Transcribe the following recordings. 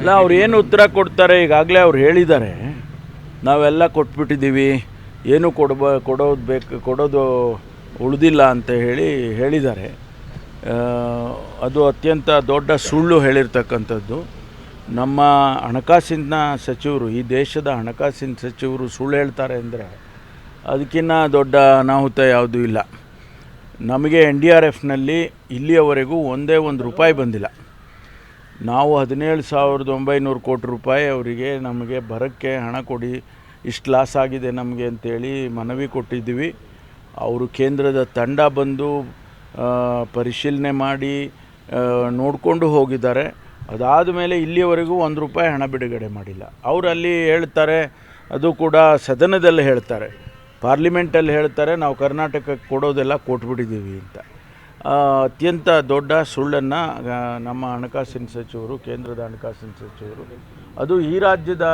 ಇಲ್ಲ ಅವ್ರು ಏನು ಉತ್ತರ ಕೊಡ್ತಾರೆ ಈಗಾಗಲೇ ಅವ್ರು ಹೇಳಿದ್ದಾರೆ. ನಾವೆಲ್ಲ ಕೊಟ್ಬಿಟ್ಟಿದ್ದೀವಿ. ಏನು ಕೊಡ್ಬ ಕೊಡೋದು ಬೇಕು ಕೊಡೋದು ಉಳಿದಿಲ್ಲ ಅಂತ ಹೇಳಿ ಹೇಳಿದ್ದಾರೆ. ಅದು ಅತ್ಯಂತ ದೊಡ್ಡ ಸುಳ್ಳು ಹೇಳಿರ್ತಕ್ಕಂಥದ್ದು. ನಮ್ಮ ಹಣಕಾಸಿನ ಸಚಿವರು ಈ ದೇಶದ ಹಣಕಾಸಿನ ಸಚಿವರು ಸುಳ್ಳು ಹೇಳ್ತಾರೆ ಅಂದರೆ ಅದಕ್ಕಿಂತ ದೊಡ್ಡ ಅನಾಹುತ ಯಾವುದೂ ಇಲ್ಲ. ನಮಗೆ ಎನ್ ಡಿ ಆರ್ ಎಫ್ನಲ್ಲಿ ಇಲ್ಲಿಯವರೆಗೂ ಒಂದೇ ಒಂದು ರೂಪಾಯಿ ಬಂದಿಲ್ಲ. ನಾವು ಹದಿನೇಳು ಸಾವಿರದ ಒಂಬೈನೂರು ಕೋಟಿ ರೂಪಾಯಿ ಅವರಿಗೆ ನಮಗೆ ಬರೋಕ್ಕೆ ಹಣ ಕೊಡಿ, ಇಷ್ಟು ಲಾಸ್ ಆಗಿದೆ ನಮಗೆ ಅಂತೇಳಿ ಮನವಿ ಕೊಟ್ಟಿದ್ದೀವಿ. ಅವರು ಕೇಂದ್ರದ ತಂಡ ಬಂದು ಪರಿಶೀಲನೆ ಮಾಡಿ ನೋಡಿಕೊಂಡು ಹೋಗಿದ್ದಾರೆ. ಅದಾದ ಮೇಲೆ ಇಲ್ಲಿಯವರೆಗೂ ಒಂದು ರೂಪಾಯಿ ಹಣ ಬಿಡುಗಡೆ ಮಾಡಿಲ್ಲ. ಅವರು ಅಲ್ಲಿ ಹೇಳ್ತಾರೆ, ಅದು ಕೂಡ ಸದನದಲ್ಲಿ ಹೇಳ್ತಾರೆ. ಪಾರ್ಲಿಮೆಂಟಲ್ಲಿ ಹೇಳ್ತಾರೆ, ನಾವು ಕರ್ನಾಟಕಕ್ಕೆ ಕೊಡೋದೆಲ್ಲ ಕೊಟ್ಬಿಟ್ಟಿದ್ದೀವಿ ಅಂತ. ಅತ್ಯಂತ ದೊಡ್ಡ ಸುಳ್ಳನ್ನು ನಮ್ಮ ಹಣಕಾಸಿನ ಸಚಿವರು ಕೇಂದ್ರದ ಹಣಕಾಸಿನ ಸಚಿವರು ಅದು ಈ ರಾಜ್ಯದ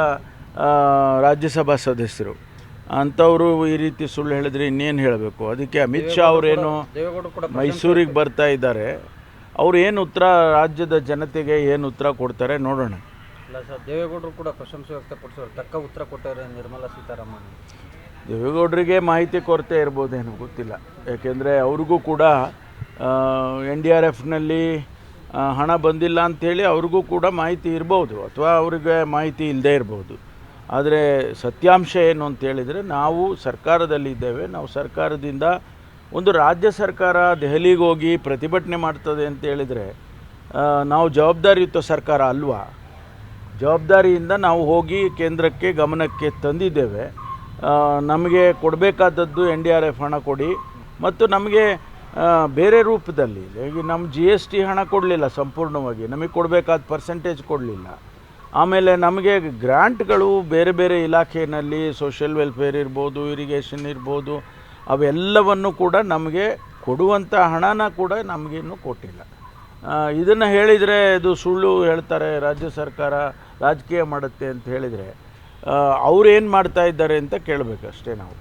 ರಾಜ್ಯಸಭಾ ಸದಸ್ಯರು. ಅಂಥವರು ಈ ರೀತಿ ಸುಳ್ಳು ಹೇಳಿದ್ರೆ ಇನ್ನೇನು ಹೇಳಬೇಕು? ಅದಕ್ಕೆ ಅಮಿತ್ ಶಾ ಅವರೇನು ಮೈಸೂರಿಗೆ ಬರ್ತಾ ಇದ್ದಾರೆ. ಅವ್ರು ಏನು ಉತ್ತರ ರಾಜ್ಯದ ಜನತೆಗೆ ಏನು ಉತ್ತರ ಕೊಡ್ತಾರೆ ನೋಡೋಣ. ದೇವೇಗೌಡರು ಕೂಡ ಪ್ರಶಂಸೆ ವ್ಯಕ್ತಪಡಿಸೋರು. ತಕ್ಕ ಉತ್ತರ ಕೊಟ್ಟವರು ನಿರ್ಮಲಾ ಸೀತಾರಾಮನ್. ದೇವೇಗೌಡರಿಗೆ ಮಾಹಿತಿ ಕೊರತೆ ಇರ್ಬೋದೇನು ಗೊತ್ತಿಲ್ಲ. ಯಾಕೆಂದರೆ ಅವ್ರಿಗೂ ಕೂಡ ಎನ್ ಡಿ ಆರ್ ಎಫ್ನಲ್ಲಿ ಹಣ ಬಂದಿಲ್ಲ ಅಂಥೇಳಿ ಅವ್ರಿಗೂ ಕೂಡ ಮಾಹಿತಿ ಇರ್ಬೋದು ಅಥವಾ ಅವರಿಗೆ ಮಾಹಿತಿ ಇಲ್ಲದೇ ಇರ್ಬೋದು. ಆದರೆ ಸತ್ಯಾಂಶ ಏನು ಅಂತ ಹೇಳಿದರೆ ನಾವು ಸರ್ಕಾರದಲ್ಲಿದ್ದೇವೆ ನಾವು ಸರ್ಕಾರದಿಂದ ಒಂದು ರಾಜ್ಯ ಸರ್ಕಾರ ದೆಹಲಿಗೆ ಹೋಗಿ ಪ್ರತಿಭಟನೆ ಮಾಡ್ತದೆ ಅಂತ ಹೇಳಿದರೆ ನಾವು ಜವಾಬ್ದಾರಿಯುತ ಸರ್ಕಾರ ಅಲ್ವಾ? ಜವಾಬ್ದಾರಿಯಿಂದ ನಾವು ಹೋಗಿ ಕೇಂದ್ರಕ್ಕೆ ಗಮನಕ್ಕೆ ತಂದಿದ್ದೇವೆ. ನಮಗೆ ಕೊಡಬೇಕಾದದ್ದು ಎನ್ ಡಿ ಆರ್ ಎಫ್ ಹಣ ಕೊಡಿ. ಮತ್ತು ನಮಗೆ ಬೇರೆ ರೂಪದಲ್ಲಿ, ಈಗ ನಮ್ಮ ಜಿ ಎಸ್ ಟಿ ಹಣ ಕೊಡಲಿಲ್ಲ ಸಂಪೂರ್ಣವಾಗಿ, ನಮಗೆ ಕೊಡಬೇಕಾದ ಪರ್ಸೆಂಟೇಜ್ ಕೊಡಲಿಲ್ಲ. ಆಮೇಲೆ ನಮಗೆ ಗ್ರ್ಯಾಂಟ್ಗಳು ಬೇರೆ ಬೇರೆ ಇಲಾಖೆಯಲ್ಲಿ ಸೋಷಿಯಲ್ ವೆಲ್ಫೇರ್ ಇರ್ಬೋದು ಇರಿಗೇಷನ್ ಇರ್ಬೋದು, ಅವೆಲ್ಲವನ್ನು ಕೂಡ ನಮಗೆ ಕೊಡುವಂಥ ಹಣನ ಕೂಡ ನಮಗಿನ್ನು ಕೊಟ್ಟಿಲ್ಲ. ಇದನ್ನು ಹೇಳಿದರೆ ಇದು ಸುಳ್ಳು ಹೇಳ್ತಾರೆ, ರಾಜ್ಯ ಸರ್ಕಾರ ರಾಜಕೀಯ ಮಾಡುತ್ತೆ ಅಂತ ಹೇಳಿದರೆ ಅವ್ರು ಏನು ಮಾಡ್ತಾ ಇದ್ದಾರೆ ಅಂತ ಕೇಳಬೇಕಷ್ಟೇ ನಾವು.